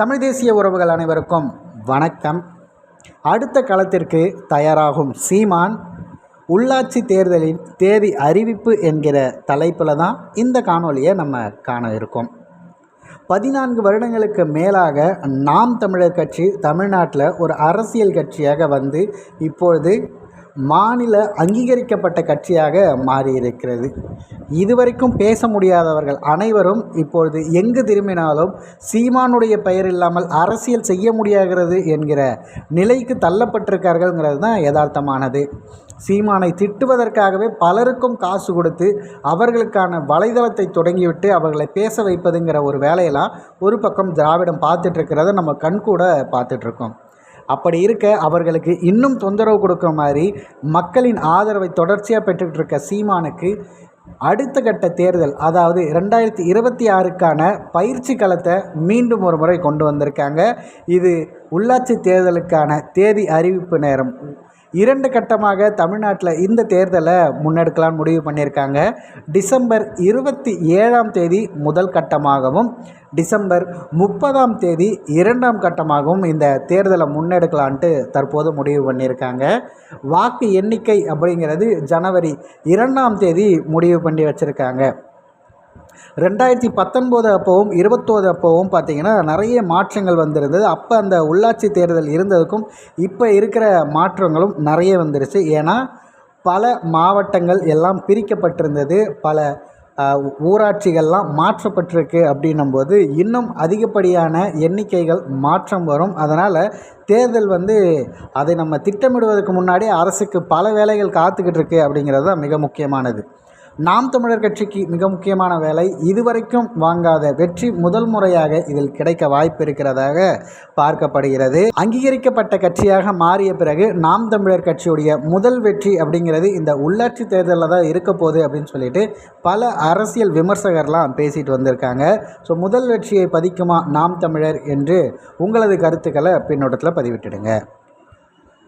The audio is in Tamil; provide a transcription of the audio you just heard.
தமிழ் தேசிய உறவுகள் அனைவருக்கும் வணக்கம். அடுத்த களத்திற்கு தயாராகும் சீமான் உள்ளாட்சி தேர்தலின் தேதி அறிவிப்பு என்கிற தலைப்பில் தான் இந்த காணொலியை நம்ம காண இருக்கோம். பதினான்கு வருடங்களுக்கு மேலாக நாம் தமிழர் கட்சி தமிழ்நாட்டில் ஒரு அரசியல் கட்சியாக வந்து இப்பொழுது மாநில அங்கீகரிக்கப்பட்ட கட்சியாக மாறியிருக்கிறது. இதுவரைக்கும் பேச முடியாதவர்கள் அனைவரும் இப்பொழுது எங்கு திரும்பினாலும் சீமானுடைய பெயர் இல்லாமல் அரசியல் செய்ய முடியாகிறது என்கிற நிலைக்கு தள்ளப்பட்டிருக்கார்கள்ங்கிறது தான் யதார்த்தமானது. சீமானை திட்டுவதற்காகவே பலருக்கும் காசு கொடுத்து அவர்களுக்கான வலைதளத்தை தொடங்கிவிட்டு அவர்களை பேச வைப்பதுங்கிற ஒரு வேலையெல்லாம் ஒரு பக்கம் திராவிடம் பார்த்துட்ருக்கிறத நம்ம கண்கூட பார்த்துட்ருக்கோம் அப்படி இருக்க அவர்களுக்கு இன்னும் தொந்தரவு கொடுக்குற மாதிரி மக்களின் ஆதரவை தொடர்ச்சியாக பெற்றுக்கிட்டு இருக்க சீமானுக்கு அடுத்த கட்ட தேர்தல் அதாவது ரெண்டாயிரத்தி இருபத்தி ஆறுக்கான பயிற்சி களத்தை மீண்டும் ஒரு முறை கொண்டு வந்திருக்காங்க. இது உள்ளாட்சி தேர்தலுக்கான தேதி அறிவிப்பு நேரம். இரண்டு கட்டமாக தமிழ்நாட்டில் இந்த தேர்தலை முன்னெடுக்கலாம்னு முடிவு பண்ணியிருக்காங்க. டிசம்பர் இருபத்தி ஏழாம் தேதி முதல் கட்டமாகவும் டிசம்பர் முப்பதாம் தேதி இரண்டாம் கட்டமாகவும் இந்த தேர்தலை முன்னெடுக்கலான்ட்டு தற்போது முடிவு பண்ணியிருக்காங்க. வாக்கு எண்ணிக்கை அப்படிங்கிறது ஜனவரி இரண்டாம் தேதி முடிவு பண்ணி வச்சுருக்காங்க. ரெண்டாயிரத்தி பத்தொன்பது அப்போவும் இருபத்தோது அப்போவும் பார்த்திங்கன்னா நிறைய மாற்றங்கள் வந்திருந்தது. அப்போ அந்த உள்ளாட்சி தேர்தல் இருந்ததுக்கும் இப்போ இருக்கிற மாற்றங்களும் நிறைய வந்துருச்சு. ஏன்னா பல மாவட்டங்கள் எல்லாம் பிரிக்கப்பட்டிருந்தது. பல ஊராட்சிகள்லாம் மாற்றப்பட்டிருக்கு அப்படின்னும்போது இன்னும் அதிகப்படியான எண்ணிக்கைகள் மாற்றம் வரும். அதனால் தேர்தல் வந்து அதை நம்ம திட்டமிடுவதற்கு முன்னாடி அரசுக்கு பல வேலைகள் காத்துக்கிட்டு இருக்குது அப்படிங்கிறது தான் மிக முக்கியமானது. நாம் தமிழர் கட்சிக்கு மிக முக்கியமான வேலை இதுவரைக்கும் வாங்காத வெற்றி முதல் முறையாக இதில் கிடைக்க வாய்ப்பு இருக்கிறதாக பார்க்கப்படுகிறது. அங்கீகரிக்கப்பட்ட கட்சியாக மாறிய பிறகு நாம் தமிழர் கட்சியுடைய முதல் வெற்றி அப்படிங்கிறது இந்த உள்ளாட்சி தேர்தலில் தான் இருக்க போகுது அப்படின்னு சொல்லிட்டு பல அரசியல் விமர்சகர்லாம் பேசிட்டு வந்திருக்காங்க. ஸோ முதல் வெற்றியை பதிக்குமா நாம் தமிழர் என்று உங்களது கருத்துக்களை பின்னோட்டத்தில் பதிவிட்டுடுங்க.